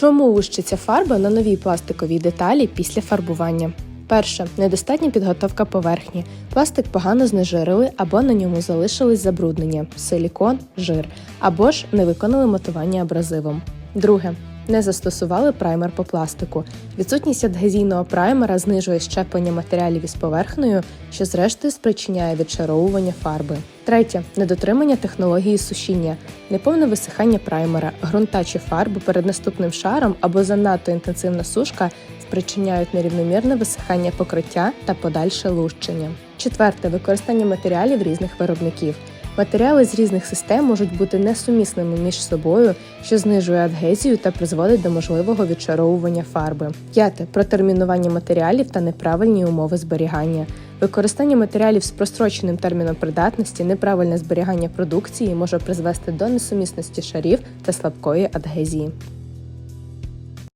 Чому лущиться фарба на новій пластиковій деталі після фарбування? Перше недостатня підготовка поверхні. Пластик погано знежирили або на ньому залишились забруднення, силікон, жир, або ж не виконали матування абразивом. Друге. Не застосували праймер по пластику. Відсутність адгезійного праймера знижує щеплення матеріалів із поверхнею, що зрештою спричиняє відшаровування фарби. Третє недотримання технології сушіння, неповне висихання праймера, ґрунта чи фарби перед наступним шаром або занадто інтенсивна сушка спричиняють нерівномірне висихання покриття та подальше лущення. Четверте використання матеріалів різних виробників. Матеріали з різних систем можуть бути несумісними між собою, що знижує адгезію та призводить до можливого відшаровування фарби. П'яте протермінування матеріалів та неправильні умови зберігання. Використання матеріалів з простроченим терміном придатності, неправильне зберігання продукції може призвести до несумісності шарів та слабкої адгезії.